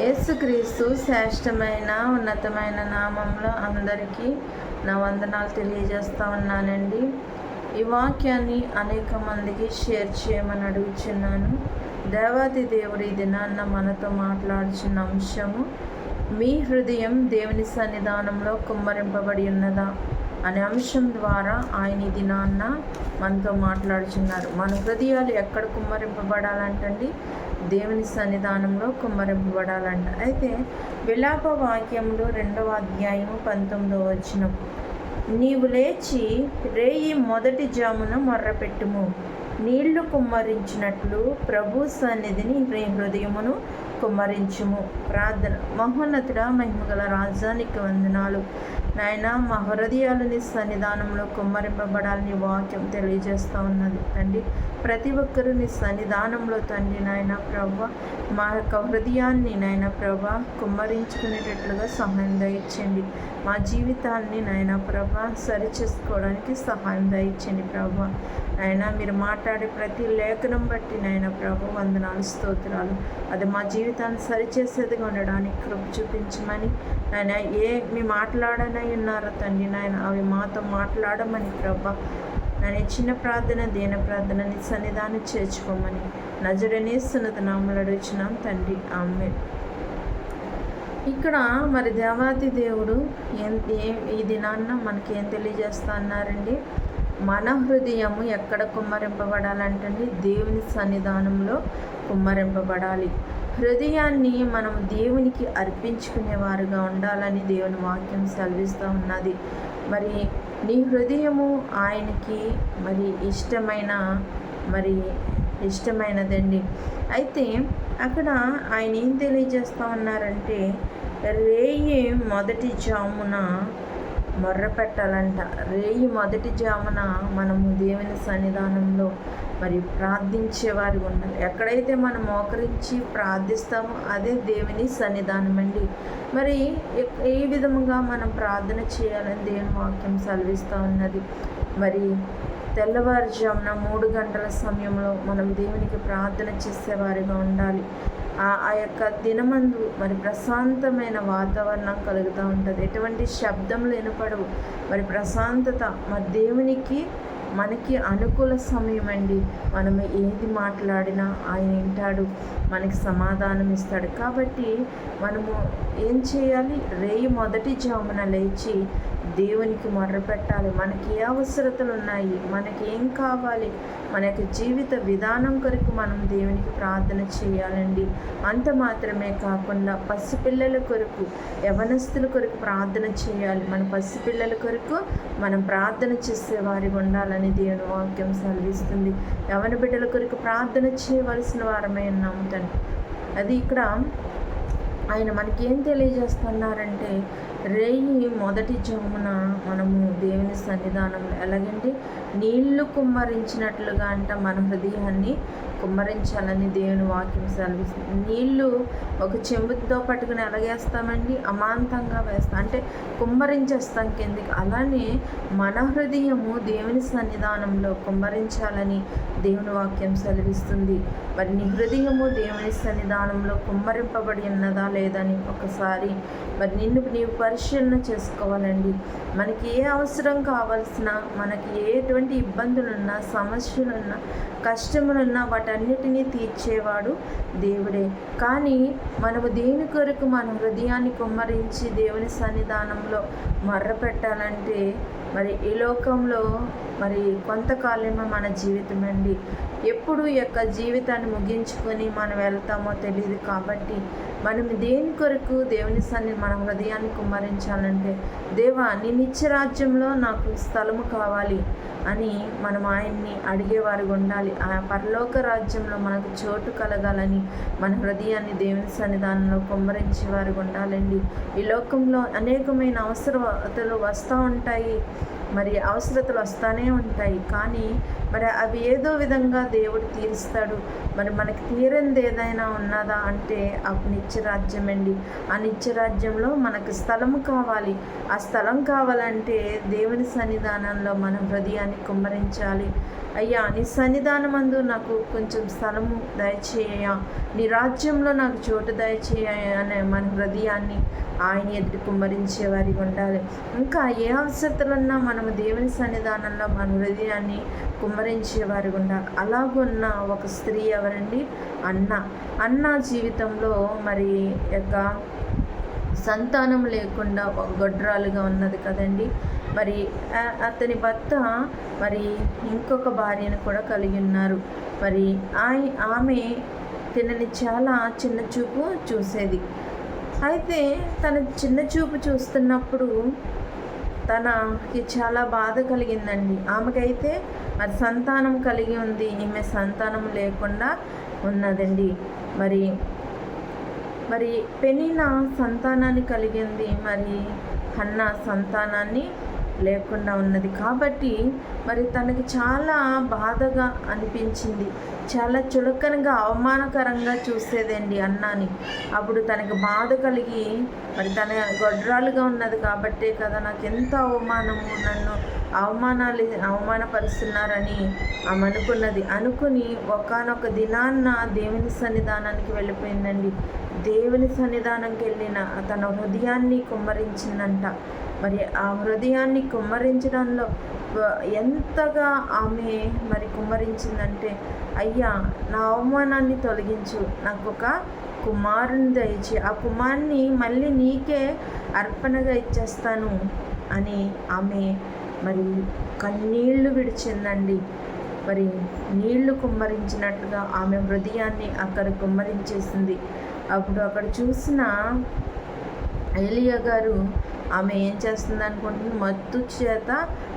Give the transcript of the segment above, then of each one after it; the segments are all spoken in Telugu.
యేసుక్రీస్తు శ్రేష్టమైన ఉన్నతమైన నామంలో అందరికీ నా వందనాలు తెలియజేస్తూ ఉన్నానండి. ఈ వాక్యాన్ని అనేక మందికి షేర్ చేయమని అడుగుచున్నాను. దేవాది దేవుడి దినాన్న మనతో మాట్లాడుచున్న అంశము మీ హృదయం దేవుని సన్నిధానంలో కుమ్మరింపబడి ఉన్నదా? అనే అంశం ద్వారా ఆయన ఈ దినాన్న మనతో మాట్లాడుచున్నారు. మన హృదయాలు ఎక్కడ కుమ్మరింపబడాలంటండి? దేవుని సన్నిధానంలో కుమ్మరింపబడాలంట. అయితే విలాప వాక్యంలో రెండవ అధ్యాయము పంతొమ్మిదవ వచ్చిన నీవు లేచి రేయి మొదటి జామున మొర్రపెట్టుము. నీళ్ళు కుమ్మరించినట్లు ప్రభు సన్నిధిని రే హృదయమును కుమ్మరించుము. ప్రార్థన. మహోన్నతుడ మహిమగల రాజానికి వందనాలు. నాయన మా హృదయాలని సన్నిధానంలో కుమ్మరింపబడాలని వాక్యం తెలియజేస్తూ ఉన్నది. తండ్రి ప్రతి ఒక్కరూ నీ సన్నిధానంలో తండ్రి నాయన ప్రభ మా యొక్క హృదయాన్ని నాయన ప్రభ కుమ్మరించుకునేటట్లుగా సహాయం దయచండి మా జీవితాన్ని నాయన ప్రభ సరిచేసుకోవడానికి సహాయం దయచండి ప్రభ. నాయన మీరు మాట్లాడే ప్రతి లేఖనం బట్టి నాయన ప్రభు వందనాలు స్తోత్రాలు. అది మా జీవితాన్ని సరిచేసేదిగా ఉండడానికి కృప చూపించమని నాయన ఏ మీ మాట్లాడనై ఉన్నారో తండ్రి నాయన అవి మాతో మాట్లాడమని ప్రభ. నాయన చిన్న ప్రార్థన దీన ప్రార్థన నీ సన్నిధానం చేర్చుకోమని నజరనేస్తున్నది నామలు అడుగుచున్నాం తండ్రి. ఆమె ఇక్కడ మరి దేవాతి దేవుడు ఏం ఈ దినాన్న మనకి ఏం తెలియజేస్తా అన్నారండి మన హృదయము ఎక్కడ కుమ్మరింపబడాలంటండి? దేవుని సన్నిధానంలో కుమ్మరింపబడాలి. హృదయాన్ని మనం దేవునికి అర్పించుకునేవారుగా ఉండాలని దేవుని వాక్యం సెలవిస్తూ ఉన్నది. మరి నీ హృదయము ఆయనకి మరి ఇష్టమైన మరి ఇష్టమైనదండి. అయితే అక్కడ ఆయన ఏం తెలియజేస్తా ఉన్నారంటే రేయి మొదటి జామున మొర్ర పెట్టాలంట. రేయి మొదటి జామున మనము దేవుని సన్నిధానంలో మరి ప్రార్థించే వారి ఉండాలి. ఎక్కడైతే మనం మోకరించి ప్రార్థిస్తామో అదే దేవుని సన్నిధానం అండి. మరి ఏ విధముగా మనం ప్రార్థన చేయాలని దేవుని వాక్యం సెలవిస్తూ ఉన్నది? మరి తెల్లవారుజామున మూడు గంటల సమయంలో మనం దేవునికి ప్రార్థన చేసేవారిగా ఉండాలి. ఆ యొక్క దినమందు మరి ప్రశాంతమైన వాతావరణం కలుగుతూ ఉంటుంది. ఎటువంటి శబ్దములు వినపడవు. మరి ప్రశాంతత మరి దేవునికి మనకి అనుకూల సమయం అండి మనం ఏది మాట్లాడినా ఆయన వింటాడు మనకి సమాధానం ఇస్తాడు. కాబట్టి మనము ఏం చేయాలి? రేయి మొదటి జామున లేచి దేవునికి మొర్ర పెట్టాలి మనకి ఏ అవసరతలు ఉన్నాయి మనకి ఏం కావాలి మన యొక్క జీవిత విధానం కొరకు మనం దేవునికి ప్రార్థన చేయాలండి. అంత మాత్రమే కాకుండా పసిపిల్లల కొరకు యవనస్తుల కొరకు ప్రార్థన చేయాలి. మన పసిపిల్లల కొరకు మనం ప్రార్థన చేసే వారి ఉండాలని దేవుని వాక్యం సెలవిస్తుంది. యవన బిడ్డల కొరకు ప్రార్థన చేయవలసిన వారమే ఉన్నాము తండ్రి. అది ఇక్కడ ఆయన మనకేం తెలియజేస్తున్నారంటే రేయి మొదటి జమున మనము దేవుని సన్నిధానంలో ఎలాగంటే నీళ్ళు కుమ్మరించినట్లుగా అంట మన హృదయాన్ని కుమ్మరించాలని దేవుని వాక్యం సెలవిస్తుంది. నీళ్ళు ఒక చెంబుతో పట్టుకుని ఎలాగేస్తామండి? అమాంతంగా వేస్తాం అంటే కుమ్మరించేస్తాం కిందికి. అలానే మన హృదయము దేవుని సన్నిధానంలో కుమ్మరించాలని దేవుని వాక్యం సెలవిస్తుంది. మరి నీ హృదయము దేవుని సన్నిధానంలో కుమ్మరింపబడి ఉన్నదా లేదని ఒకసారి మరి నిన్ను నీవు పరిశీలన చేసుకోవాలండి. మనకి ఏ అవసరం కావాల్సిన మనకి ఎటువంటి ఇబ్బందులున్నా సమస్యలున్నా కష్టములున్నా వాటన్నిటినీ తీర్చేవాడు దేవుడే. కానీ మనము దేని కొరకు మన హృదయాన్ని కుమ్మరించి దేవుని సన్నిధానంలో మర్ర పెట్టాలంటే మరి ఈ లోకంలో మరి కొంతకాలమే మన జీవితం అండి ఎప్పుడు యొక్క జీవితాన్ని ముగించుకొని మనం వెళ్తామో తెలియదు కాబట్టి మనం దేని కొరకు దేవుని సన్ని మన హృదయాన్ని కుమ్మరించాలంటే దేవా నీ నిత్యరాజ్యంలో నాకు స్థలము కావాలి అని మనం ఆయన్ని అడిగేవారు ఉండాలి. ఆ పరలోక రాజ్యంలో మనకు చోటు కలగాలని మన హృదయాన్ని దేవుని సన్నిధానంలో కుమ్మరించేవారు ఉండాలండి. ఈ లోకంలో అనేకమైన అవసరతలు వస్తూ ఉంటాయి. మరి అవసరతలు వస్తూనే ఉంటాయి. కానీ మరి అవి ఏదో విధంగా దేవుడు తీరుస్తాడు. మరి మనకి తీరంది ఏదైనా ఉన్నదా అంటే ఆ నిత్యరాజ్యం అండి ఆ నిత్యరాజ్యంలో మనకు స్థలం కావాలి. ఆ స్థలం కావాలంటే దేవుని సన్నిధానంలో మన హృదయాన్ని కుమ్మరించాలి. అయ్యా నీ సన్నిధానమందు నాకు కొంచెం స్థలము దయచేయ. నీ రాజ్యంలో నాకు చోటు దయచేయ అనే మన హృదయాన్ని ఆయన ఎదుటి కుమ్మరించేవారి ఉండాలి. ఇంకా ఏ అవసరతలున్నా మనము దేవుని సన్నిధానంలో మన హృదయాన్ని కుమ్మరించే వారికి ఉండాలి. అలాగున్న ఒక స్త్రీ ఎవరండి? అన్న. అన్న జీవితంలో మరి యొక్క సంతానం లేకుండా ఒక గొడ్రాలుగా ఉన్నది కదండి. మరి అతని భర్త మరి ఇంకొక భార్యను కూడా కలిగి ఉన్నారు. మరి ఆయ ఆమె తినని చాలా చిన్న చూపు చూసేది. అయితే తన చిన్న చూపు చూస్తున్నప్పుడు తనకి చాలా బాధ కలిగిందండి. ఆమెకైతే మరి సంతానం కలిగి ఉంది. ఈమె సంతానం లేకుండా ఉన్నదండి. మరి మరి పెనీనా సంతానాన్ని కలిగింది. మరి హన్న సంతానాన్ని లేకుండా ఉన్నది. కాబట్టి మరి తనకి చాలా బాధగా అనిపించింది. చాలా చులకనగా అవమానకరంగా చూసేదండి అన్నాని. అప్పుడు తనకి బాధ కలిగి మరి తన గొడ్రాలుగా ఉన్నది కాబట్టే కదా నాకు ఎంత అవమానము నన్ను అవమానాలు అవమానపరుస్తున్నారని ఆమె అనుకున్నది. అనుకుని ఒకనొక దినాన్న దేవుని సన్నిధానానికి వెళ్ళిపోయిందండి. దేవుని సన్నిధానంకి వెళ్ళిన తన హృదయాన్ని కుమ్మరించిందంట. మరి ఆ హృదయాన్ని కుమ్మరించడంలో ఎంతగా ఆమె మరి కుమ్మరించిందంటే అయ్యా నా అవమానాన్ని తొలగించు. నాకు ఒక కుమారుని దయచి ఆ కుమారుని మళ్ళీ నీకే అర్పణగా ఇచ్చేస్తాను అని ఆమె మరి కన్నీళ్ళు విడిచిందండి. మరి నీళ్ళు కుమ్మరించినట్లుగా ఆమె హృదయాన్ని అక్కడ కుమ్మరించేసింది. అప్పుడు అక్కడ చూసిన ఏలియా గారు ఆమె ఏం చేస్తుంది అనుకుంటుంది మత్తు చేత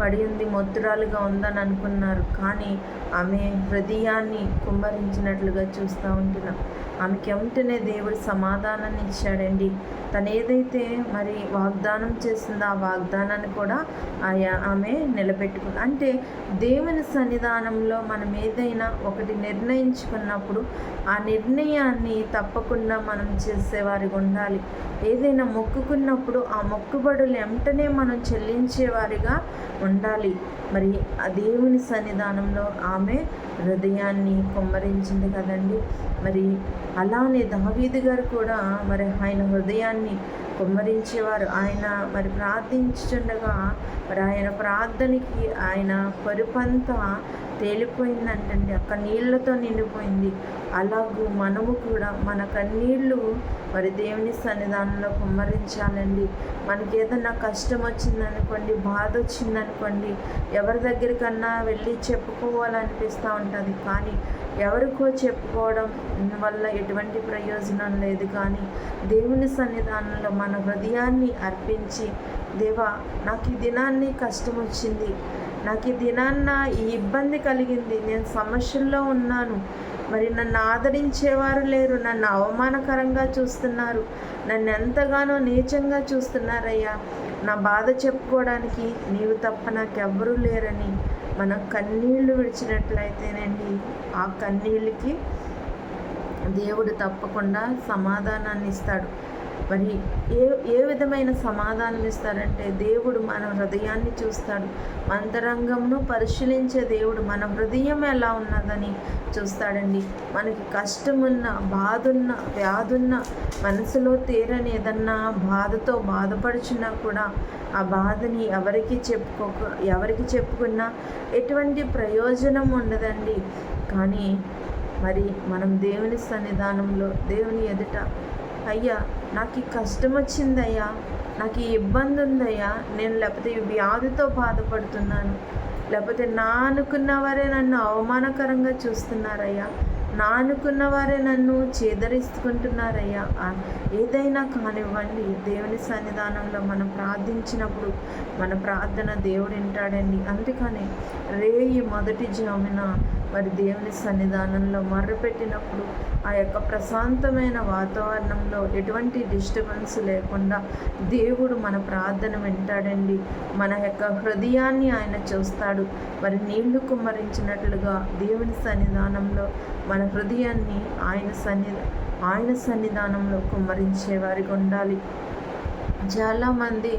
పడి ఉంది మొత్తురాలుగా ఉందని అనుకున్నారు కానీ ఆమె హృదయాన్ని కుమ్మరించినట్లుగా చూస్తూ ఉంటున్నాం. ఆమెకి వెంటనే దేవుడు సమాధానాన్ని ఇచ్చాడండి తను ఏదైతే మరి వాగ్దానం చేసిందో ఆ వాగ్దానాన్ని కూడా ఆయా ఆమె నిలబెట్టుకుంది అంటే దేవుని సన్నిధానంలో మనం ఏదైనా ఒకటి నిర్ణయించుకున్నప్పుడు ఆ నిర్ణయాన్ని తప్పకుండా మనం చేసేవారిగా ఉండాలి. ఏదైనా మొక్కుకున్నప్పుడు ఆ మొక్కుబడులు వెంటనే మనం చెల్లించేవారిగా ఉండాలి. మరి ఆ దేవుని సన్నిధానంలో ఆమె హృదయాన్ని కుమ్మరించింది కదండి. మరి అలానే దావీదు గారు కూడా మరి ఆయన హృదయాన్ని కుమ్మరించేవారు. ఆయన మరి ప్రార్థించుండగా మరి ఆయన ప్రార్థనకి ఆయన పరుపంతా తేలిపోయిందంటండి. అక్కడ నీళ్ళతో నిండిపోయింది. అలాగూ మనము కూడా మన కన్నీళ్ళు మరి దేవుని సన్నిధానంలో కుమ్మరించాలండి. మనకి ఏదన్నా కష్టం వచ్చిందనుకోండి బాధ వచ్చిందనుకోండి ఎవరి దగ్గరికన్నా వెళ్ళి చెప్పుకోవాలనిపిస్తూ ఉంటుంది. కానీ ఎవరికో చెప్పుకోవడం వల్ల ఎటువంటి ప్రయోజనం లేదు. కానీ దేవుని సన్నిధానంలో మన హృదయాన్ని అర్పించి దేవా నాకు ఈ దినాన్ని కష్టం వచ్చింది నాకు ఈ దినాన్న ఈ ఇబ్బంది కలిగింది. నేను సమస్యల్లో ఉన్నాను. మరి నన్ను ఆదరించేవారు లేరు. నన్ను అవమానకరంగా చూస్తున్నారు. నన్ను ఎంతగానో నీచంగా చూస్తున్నారయ్యా. నా బాధ చెప్పుకోవడానికి నీవు తప్ప నాకెవ్వరూ లేరని మనం కన్నీళ్ళు విడిచినట్లయితేనండి. ఆ కన్నీళ్ళకి దేవుడు తప్పకుండా సమాధానాన్ని ఇస్తాడు. మరి ఏ ఏ విధమైన సమాధానం ఇస్తారంటే దేవుడు మన హృదయాన్ని చూస్తాడు. అంతరంగంను పరిశీలించే దేవుడు మన హృదయం ఎలా ఉన్నదని చూస్తాడండి. మనకి కష్టమున్న బాధున్న వ్యాధున్న మనసులో తీరని ఏదన్నా బాధతో బాధపడుచున్నా కూడా ఆ బాధని ఎవరికి చెప్పుకోక ఎవరికి చెప్పుకున్నా ఎటువంటి ప్రయోజనం ఉండదండి. కానీ మరి మనం దేవుని సన్నిధానంలో దేవుని ఎదుట అయ్యా నాకు ఈ కష్టం వచ్చిందయ్యా నాకు ఈ ఇబ్బంది ఉందయ్యా నేను లేకపోతే ఈ వ్యాధితో బాధపడుతున్నాను. లేకపోతే నా అనుకున్న వారే నన్ను అవమానకరంగా చూస్తున్నారయ్యా. నా అనుకున్న వారే నన్ను చేదరిస్తుకుంటున్నారయ్యా. ఏదైనా కానివ్వండి దేవుని సన్నిధానంలో మనం ప్రార్థించినప్పుడు మన ప్రార్థన దేవుడు వింటాడండి. అందుకని రేయి మొదటి జామున మరి దేవుని సన్నిధానంలో మర్రపెట్టినప్పుడు ఆ యొక్క ప్రశాంతమైన వాతావరణంలో ఎటువంటి డిస్టర్బెన్స్ లేకుండా దేవుడు మన ప్రార్థన వింటాడండి. మన యొక్క హృదయాన్ని ఆయన చూస్తాడు. మరి నీళ్ళు కుమ్మరించినట్లుగా దేవుని సన్నిధానంలో మన హృదయాన్ని ఆయన సన్ని ఆయన సన్నిధానంలో కుమ్మరించే వారికి ఉండాలి. చాలామంది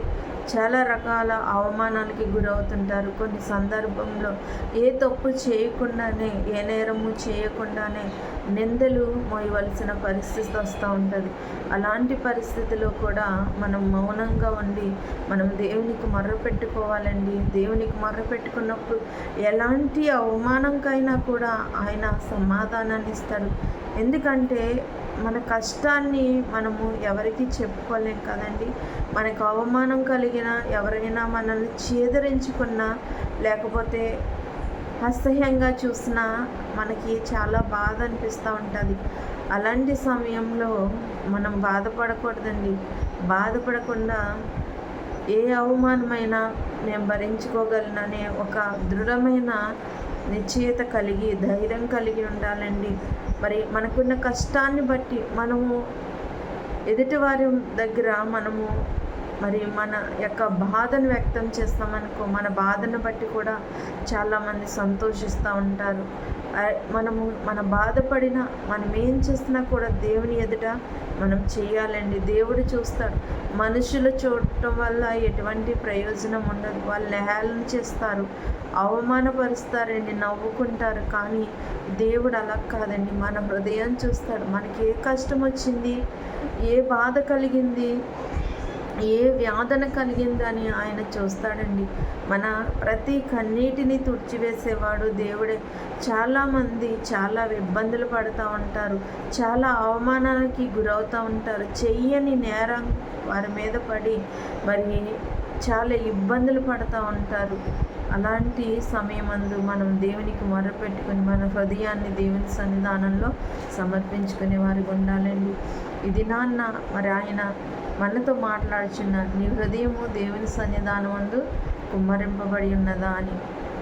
చాలా రకాల అవమానాలకి గురవుతుంటారు. కొన్ని సందర్భంలో ఏ తప్పు చేయకుండానే ఏ నేరము చేయకుండానే నిందలు మోయవలసిన పరిస్థితి వస్తూ ఉంటుంది. అలాంటి పరిస్థితిలో కూడా మనం మౌనంగా ఉండి మనం దేవునికి మొర్ర పెట్టుకోవాలండి. దేవునికి మొర్ర పెట్టుకున్నప్పుడు ఎలాంటి అవమానంకైనా కూడా ఆయన సమాధానాన్ని ఇస్తాడు. ఎందుకంటే మన కష్టాన్ని మనము ఎవరికి చెప్పుకోలేం కదండి. మనకు అవమానం కలిగిన ఎవరైనా మనల్ని చేదరించుకున్నా లేకపోతే అసహ్యంగా చూసినా మనకి చాలా బాధ అనిపిస్తూ ఉంటుంది. అలాంటి సమయంలో మనం బాధపడకూడదండి. బాధపడకుండా ఏ అవమానమైనా నేను భరించుకోగలననే ఒక దృఢమైన నిశ్చయత కలిగి ధైర్యం కలిగి ఉండాలండి. మరి మనకున్న కష్టాన్ని బట్టి మనము ఎదుటివారి దగ్గర మనము మరి మన యొక్క బాధను వ్యక్తం చేస్తామనుకో మన బాధను బట్టి కూడా చాలామంది సంతోషిస్తూ ఉంటారు. మనము మన బాధపడిన మనం ఏం చేసినా కూడా దేవుని ఎదుట మనం చేయాలండి. దేవుడు చూస్తాడు. మనుషులు చూడటం వల్ల ఎటువంటి ప్రయోజనం ఉండదు. వాళ్ళు హేళన చేస్తారు. అవమానపరుస్తారండి నవ్వుకుంటారు. కానీ దేవుడు అలా కాదండి. మన హృదయం చూస్తాడు. మనకి ఏ కష్టం వచ్చింది? ఏ బాధ కలిగింది? ఏ వ్యాధన కలిగిందని ఆయన చూస్తాడండి. మన ప్రతి కన్నీటిని తుడిచివేసేవాడు దేవుడే. చాలామంది చాలా ఇబ్బందులు పడుతూ ఉంటారు. చాలా అవమానానికి గురవుతూ ఉంటారు. చెయ్యని నేరం వారి మీద పడి మరి చాలా ఇబ్బందులు పడుతూ ఉంటారు. అలాంటి సమయమందు మనం దేవునికి మొరపెట్టుకుని మన హృదయాన్ని దేవుని సన్నిధానంలో సమర్పించుకునే వారికి ఉండాలండి. ఇది నాన్న మరి ఆయన మనతో మాట్లాడుచున్న నీ హృదయము దేవుని సన్నిధానమందు కుమ్మరింపబడి ఉన్నదా అని.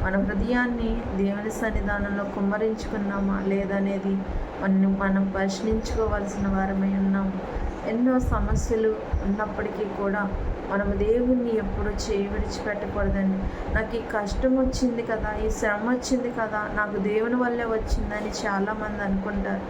మన హృదయాన్ని దేవుని సన్నిధానంలో కుమ్మరించుకున్నామా లేదనేది మనం మనం ప్రశ్నించుకోవాల్సిన వారమై ఉన్నాము ఎన్నో సమస్యలు ఉన్నప్పటికీ కూడా మనము దేవుణ్ణి ఎప్పుడు చేయి విడిచిపెట్టకూడదండి నాకు ఈ కష్టం వచ్చింది కదా ఈ శ్రమ వచ్చింది కదా నాకు దేవుని వల్లే వచ్చిందని చాలామంది అనుకుంటారు.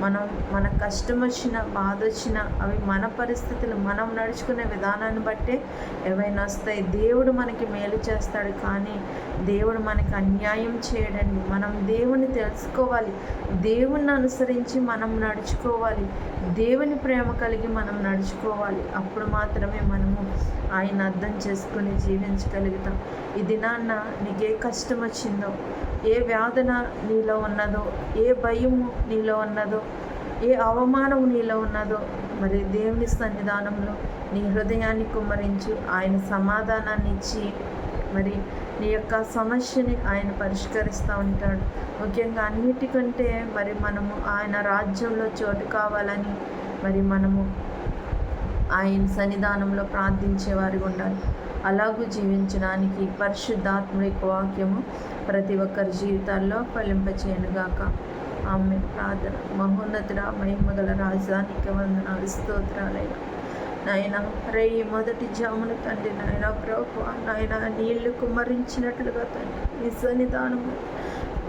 మనం మన కష్టం వచ్చిన బాధ వచ్చిన అవి మన పరిస్థితులు మనం నడుచుకునే విధానాన్ని బట్టే ఏవైనా వస్తాయి. దేవుడు మనకి మేలు చేస్తాడు కానీ దేవుడు మనకి అన్యాయం చేయడండి. మనం దేవుని తెలుసుకోవాలి. దేవుణ్ణి అనుసరించి మనం నడుచుకోవాలి. దేవుని ప్రేమ కలిగి మనం నడుచుకోవాలి. అప్పుడు మాత్రమే మనము ఆయన అర్థం చేసుకుని జీవించగలుగుతాం. ఈ నాన్న నీకే కష్టం వచ్చిందో ఏ వేదన నీలో ఉన్నదో ఏ భయము నీలో ఉన్నదో ఏ అవమానం నీలో ఉన్నదో మరి దేవుని సన్నిధానంలో నీ హృదయాన్ని కుమ్మరించు. ఆయన సమాధానాన్ని ఇచ్చి మరి నీ యొక్క సమస్యని ఆయన పరిష్కరిస్తూ ఉంటాడు. ముఖ్యంగా అన్నిటికంటే మరి మనము ఆయన రాజ్యంలో చోటు కావాలని మరి మనము ఆయన సన్నిధానంలో ప్రార్థించేవారు ఉండాలి. అలాగూ జీవించడానికి పరిశుద్ధాత్మ వాక్యము ప్రతి ఒక్కరి జీవితాల్లో ఫలింపచేయనుగాక. ఆమె ప్రార్థన. మహోన్నతుడ మహిమగల రాజధానికి వందనాలు స్తోత్రాలైన నాయన ఈ మొదటి జామున తండ్రి నాయన ప్రభు నాయన నీళ్ళు కుమ్మరించినట్లుగా తండ్రి నీ సన్నిధానము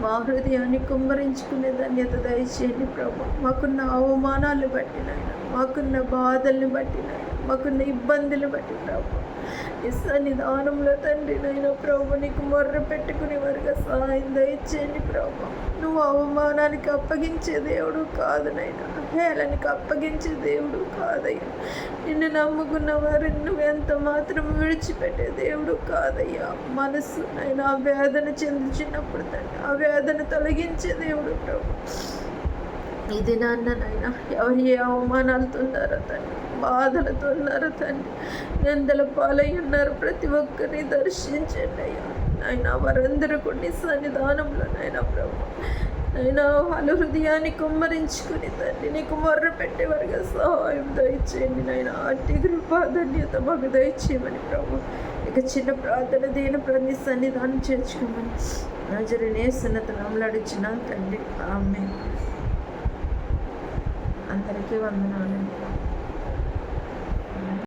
మా హృదయాన్ని కుమ్మరించుకునే ధన్యత దయచేయండి ప్రభు. మాకున్న అవమానాలు బట్టి నాయన మాకున్న బాధల్ని బట్టి నాయన మాకున్న ఇబ్బందులు బట్టి ప్రభు. ఈ సన్నిధానంలో తండ్రి నైనా ప్రభు నీకు మొర్ర పెట్టుకుని వారుగా సహాయం దయచేయండి ప్రభు. నువ్వు అవమానానికి అప్పగించే దేవుడు కాదు నైనా హేళనికి అప్పగించే దేవుడు కాదయ్యా. నిన్ను నమ్ముకున్న వారిని నువ్వు ఎంత మాత్రం విడిచిపెట్టే దేవుడు కాదయ్యా. మనసు నైనా ఆ వేదన చెందుచినప్పుడు తండ్రి ఆ వేదన తొలగించే దేవుడు ప్రభు. ఇది నాన్ననైనా ఎవరు ఏ అవమానాలు ఉన్నారో తండ్రి బాధలతో ఉన్నారు తండ్రి. నిందల పాలై ఉన్నారు ప్రతి ఒక్కరిని దర్శించండి అయ్యా. ఆయన వారందరూ కొన్ని సన్నిధానంలో నాయన ప్రభు. అయినా వాళ్ళ హృదయాన్ని కుమ్మరించుకుని తండ్రి నీకు మొర్ర పెట్టేవారుగా సహాయం దయచేయండి నాయన. అట్టి కృపాధన్యత మాకు దయచేయమని ప్రభు. ఇక చిన్న ప్రార్థన దేని ప్రతి సన్నిధానం చేర్చుకోమని నజరనే సున్నతనంలో అడిచిన తండ్రి. ఆమె అందరికీ వందనాలండి